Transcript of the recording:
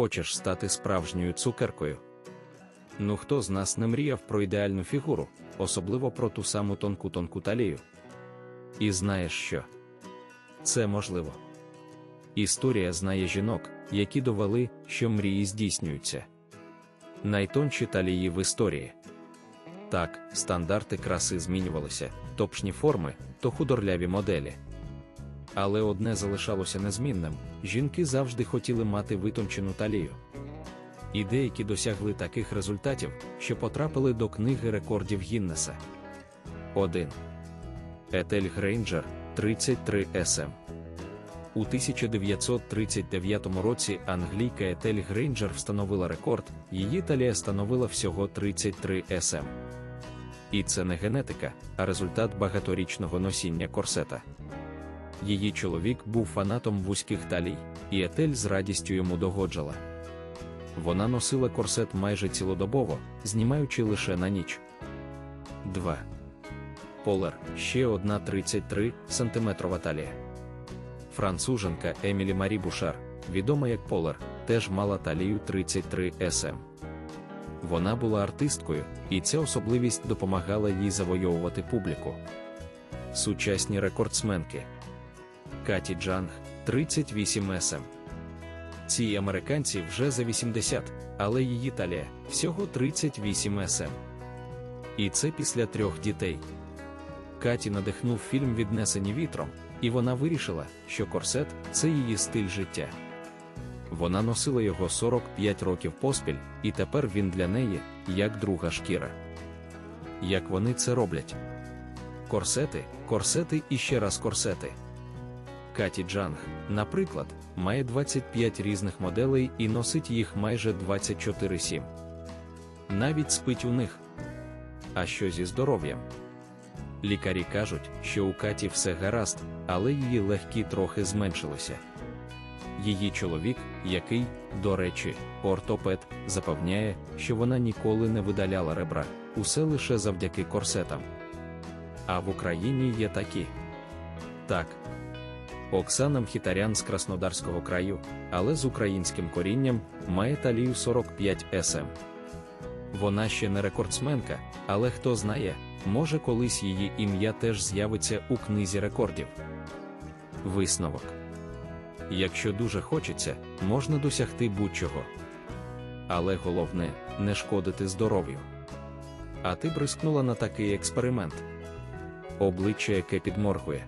Хочеш стати справжньою цукеркою? Ну хто з нас не мріяв про ідеальну фігуру, особливо про ту саму тонку тонку талію? І знаєш що? Це можливо. Історія знає жінок, які довели, що мрії здійснюються. Найтонші талії в історії. Так, стандарти краси змінювалися, топшні форми, то худорляві моделі. Але одне залишалося незмінним: жінки завжди хотіли мати витончену талію. І деякі досягли таких результатів, що потрапили до книги рекордів Гіннеса. 1. Етель Грейнджер 33 SM. У 1939 році англійка Етель Грейнджер встановила рекорд, її талія становила всього 33 SM. І це не генетика, а результат багаторічного носіння корсета. Її чоловік був фанатом вузьких талій, і Етель з радістю йому догоджала. Вона носила корсет майже цілодобово, знімаючи лише на ніч. 2. Полер ще одна 33 см талія. Француженка Емілі Марі Бушар, відома як Полер, теж мала талію 33 см. Вона була артисткою, і ця особливість допомагала їй завойовувати публіку. Сучасні рекордсменки Каті Джанг 38 см. Цій американці вже за 80, але її талія всього 38 см. І це після трьох дітей. Каті надихнув фільм Віднесені вітром, і вона вирішила, що корсет це її стиль життя. Вона носила його 45 років поспіль, і тепер він для неї як друга шкіра. Як вони це роблять? Корсети, корсети і ще раз корсети. Каті Джанг, наприклад, має 25 різних моделей і носить їх майже 24-7. Навіть спить у них. А що зі здоров'ям? Лікарі кажуть, що у Каті все гаразд, але її легкі трохи зменшилися. Її чоловік, який, до речі, ортопед, запевняє, що вона ніколи не видаляла ребра, усе лише завдяки корсетам. А в Україні є такі. Так. Оксана Мхітарян з Краснодарського краю, але з українським корінням, має талію 45 см. Вона ще не рекордсменка, але хто знає, може колись її ім'я теж з'явиться у книзі рекордів. Висновок. Якщо дуже хочеться, можна досягти будь-чого. Але головне не шкодити здоров'ю. А ти бризкнула на такий експеримент. Обличчя, яке підморгує.